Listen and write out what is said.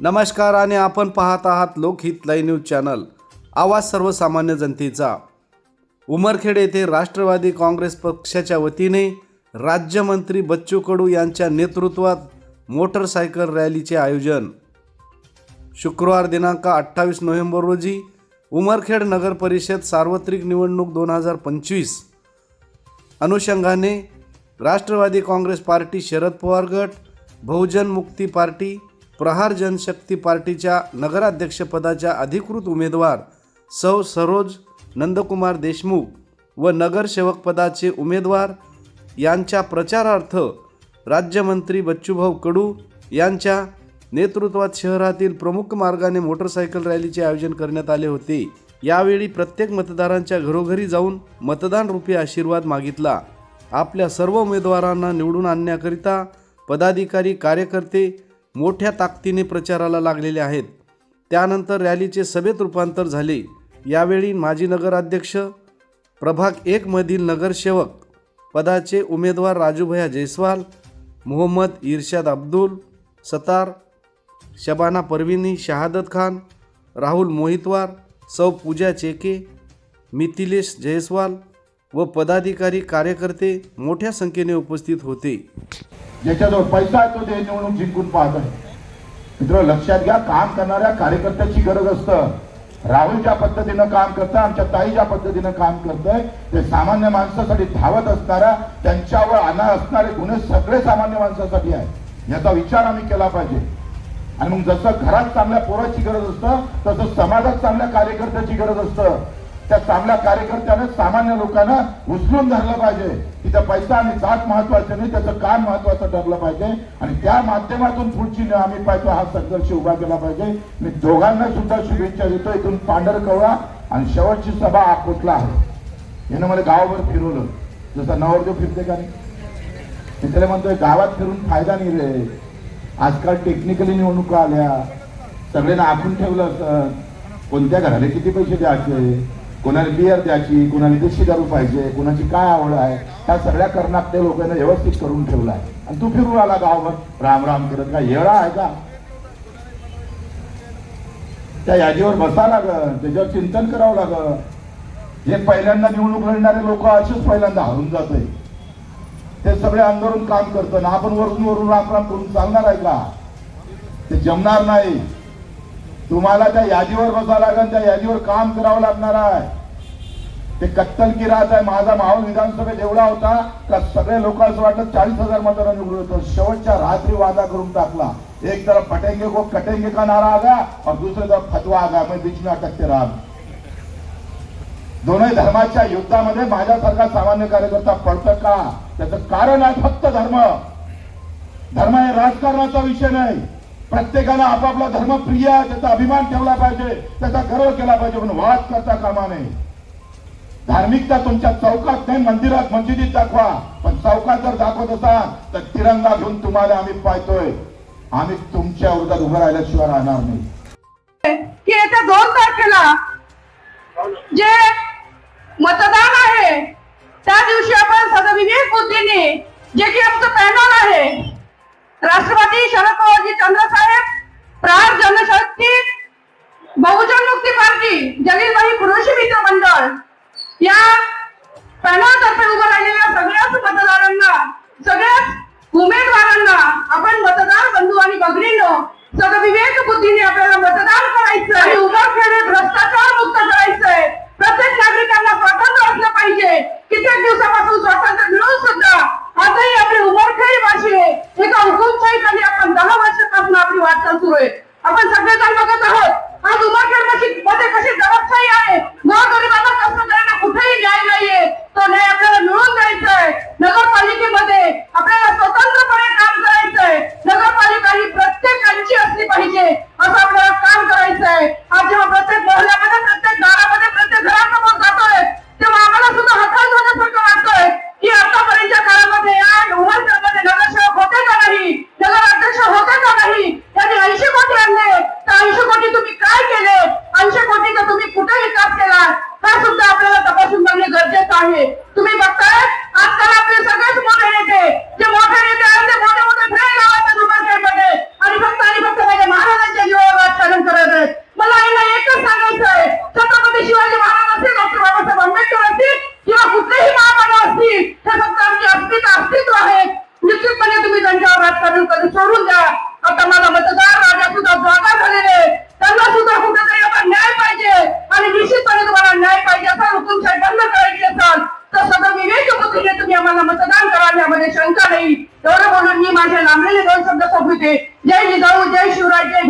नमस्कार आणि आपण पाहत आहात लोकहित लाईव्ह न्यूज चॅनल. आवाज सर्वसामान्य जनतेचा. उमरखेड येथे राष्ट्रवादी काँग्रेस पक्षाच्या वतीने राज्यमंत्री बच्चू कडू यांच्या नेतृत्वात मोटरसायकल रॅलीचे आयोजन. शुक्रवार दिनांक अठ्ठावीस नोव्हेंबर रोजी उमरखेड नगर परिषद सार्वत्रिक निवडणूक दोन हजार पंचवीस अनुषंगाने राष्ट्रवादी काँग्रेस पार्टी शरद पवार गट बहुजन मुक्ती पार्टी प्रहार जनशक्ती पार्टीच्या नगराध्यक्षपदाच्या अधिकृत उमेदवार सौ सरोज नंदकुमार देशमुख व नगरसेवकपदाचे उमेदवार यांच्या प्रचारार्थ राज्यमंत्री बच्चूभाऊ कडू यांच्या नेतृत्वात शहरातील प्रमुख मार्गाने मोटरसायकल रॅलीचे आयोजन करण्यात आले होते. यावेळी प्रत्येक मतदारांच्या घरोघरी जाऊन मतदानरूपी आशीर्वाद मागितला. आपल्या सर्व उमेदवारांना निवडून आणण्याकरिता पदाधिकारी कार्यकर्ते मोठ्या ताकदीने प्रचाराला लागलेले आहेत. त्यानंतर रॅलीचे सभेत रूपांतर झाले. यावेळी माजी नगराध्यक्ष प्रभाग एकमधील नगरसेवक पदाचे उमेदवार राजूभया जयस्वाल मोहम्मद इर्शाद अब्दुल सतार शबाना परविनी शहादत खान राहुल मोहितवार सौ पूजा चेके मिथिलेश जयस्वाल व पदाधिकारी कार्यकर्ते मोठ्या संख्येने उपस्थित होते. ज्याच्याजवळ पैसा आहे तो ते निवडणूक जिंकून पाहत आहे. मित्र लक्षात घ्या काम करणाऱ्या कार्यकर्त्याची गरज असतं. राहुल ज्या पद्धतीनं काम करतं आमच्या ताई ज्या पद्धतीनं काम करतंय ते सामान्य माणसासाठी धावत असणाऱ्या त्यांच्यावर आणा असणारे गुन्हे सगळे सामान्य माणसासाठी आहे याचा विचार आम्ही केला पाहिजे. आणि मग जसं घरात चांगल्या पोराची गरज असतं तसं समाजात चांगल्या कार्यकर्त्याची गरज असतं. त्या चांगल्या कार्यकर्त्याने सामान्य लोकांना उचलून धरलं पाहिजे. तिचा पैसा आणि जात महत्वाचं नाही त्याचं काम महत्वाचं ठरलं पाहिजे. आणि त्या माध्यमातून पुढची आम्ही पाहतो हा संघर्ष उभा केला पाहिजे. मी दोघांना सुद्धा शुभेच्छा देतो इथून पांढर कवळा आणि शेवटची सभा अकोटला आहे. यानं मला गावभर फिरवलं. जसं नवरदेव फिरते का नाही? मी त्याला म्हणतोय गावात फिरून फायदा नाही रे. आजकाल टेक्निकली निवडणुका आल्या. सगळ्यांना आखून ठेवलं असं. कोणत्या घराला किती पैसे द्यायचे? कोणाला बियर द्यायची कोणाला दुसरी दारू पाहिजे कोणाची काय आवड आहे ह्या सगळ्या करणात ते लोकांना व्यवस्थित करून ठेवला आहे. आणि तू फिरू आला गावभर राम राम करत काय येळा आहे का? त्या यादीवर बसा लागल. त्याच्यावर चिंतन करावं लागल. जे पहिल्यांदा निवडणूक लढणारे लोक असेच पहिल्यांदा हरून जाते ते सगळे अंदरून काम करतं ना आपण वरून वरून राम राम करून चालणार आहे का? ते जमणार नाही. तुम्हाला त्या यादीवर बसावं लागेल त्या यादीवर काम करावं लागणार आहे. ते कत्तल की आहे माझा माहोल विधानसभेत एवढा होता का सगळे लोक असं वाटत चाळीस हजार मतांना निवडून होतं शेवटच्या रात्री वादा करून टाकला. एक तरफ फटेंगे को कटेंगे का नारा आगा और दूसरी तरफ फतवा आगा. मैं बीच में अटकते रहा दोन्ही धर्माच्या युद्धामध्ये माझ्यासारखा सामान्य कार्यकर्ता पडतं का? त्याचं कारण आहे फक्त धर्म. धर्म हे राजकारणाचा विषय नाही. प्रत्येकाला आपापला धर्म प्रिय आहे त्याचा अभिमान ठेवला पाहिजे त्याचा गर्व केला पाहिजे पण वाद करता कामा नये. धार्मिकता तुमच्या चौकात नाही मंदिरात मस्जिदीत दाखवा. पण चौकात जर दाखवत असाल तर तिरंगा घेऊन तुम्हाला आम्ही पाहतोय. आम्ही तुमच्या विरोधात उभं राहिल्याशिवाय राहणार नाही. की येत्या दोन तारखेला जे मतदान आहे त्या दिवशी आपण सदविवेक बुद्धीने जे की आमचं पॅनल आहे राष्ट्रवादी शरद पवारजी चंद्रसाहेब प्रहार जनशक्ती बहुजन मुक्ती पार्टी जलीलबाई कृषी मित्र मंडळ या पॅनल तर्फे उभं राहिलेल्या सगळ्याच मतदारांना सगळ्याच उमेदवारांना आपण मतदार बंधू आणि भगिनींनो सदविवेक बुद्धीने आपल्याला मतदान करायचं आणि उमरखेडे भ्रष्टाचार मुक्त करायचंय प्रत्येक नागरिकांना स्वातंत्र्य असलं पाहिजे कित्येक दिवसापासून स्वातंत्र्य मिळून सुद्धा आजही आपली उमरखेडी भाषी एका हुकुमशाही खाली आपण दहा वर्षापासून आपली वाटचाल सुरू आहे आपण सगळेजण बघत आहोत आज उमरखेडमध्ये कशी दडपशाही आहे गोरगरिबांना कष्टकऱ्यांना कुठेही न्याय नाहीये तो न्याय आपल्याला मिळून द्यायचा आहे नगरपालिकेमध्ये आपल्याला स्वतंत्रपणे काम करायचंय नगरपालिका ही प्रत्येकांची असली पाहिजे असं आपल्याला काम करायचं आहे आज जेव्हा प्रत्येक मोहल्ल्यामध्ये प्रत्येक दारामध्ये प्रत्येक घरासमोर जातोय तेव्हा आम्हाला सुद्धा हताश होण्यासारखं वाटतंय की आतापर्यंतच्या काळामध्ये या उमरखेडमध्ये नगरसेवक होते का नाही नगराध्यक्ष होते का नाही त्यांनी ऐंशी कोटी आणले तर ऐंशी कोटी तुम्ही काय केले ऐंशी कोटीचा तुम्ही कुठे विकास केला हा सुद्धा आपल्याला तपासून बघणे गरजेचं आहे. तुम्ही बघताय? आजकाल नाही. एवढं म्हणून मी माझ्या लांबलेले दोन शब्द सोपविते जय जिजाऊ जय शिवराज जय